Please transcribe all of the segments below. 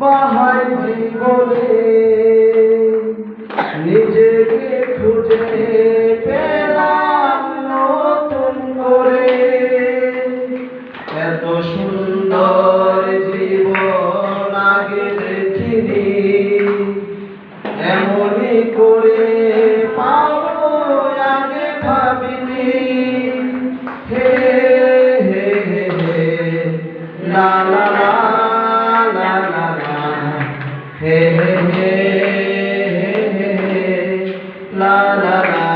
বাহাই জীবনে। নিজেকে খুঁজে করে পাবো আগে ভাবিনি। হে হে হে হে, লা লা লা লা হে হে হে, লা লা লা।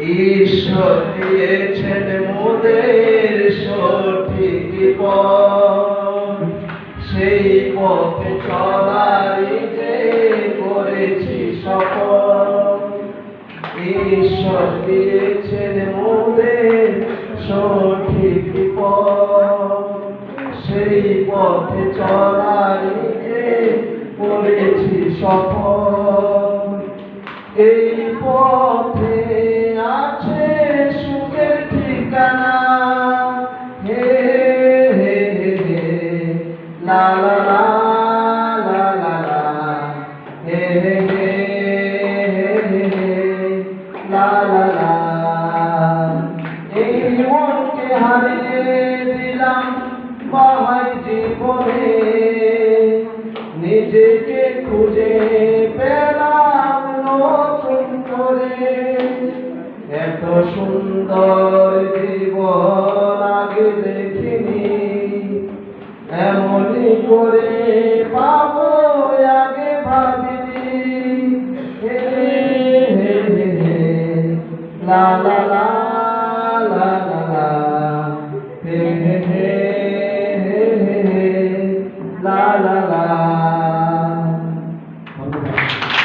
ঈশ্বর দিয়েছেন মোদের সঠিক পথ। সেই পথে চলারই ঈশ্বর দিয়েছেন মোদের সঠিক পথ সেই পথে চলারই যে করেছি সফল এই পথে আছে সুখের ঠিকানা হে হে হে লা বাহাই জীবনে নিজেকে খুঁজে পেলাম নতুন করে এত সুন্দর জীবন আগে দেখিনি এমনই করে পাবো আগে ভাবিনি লা লা লা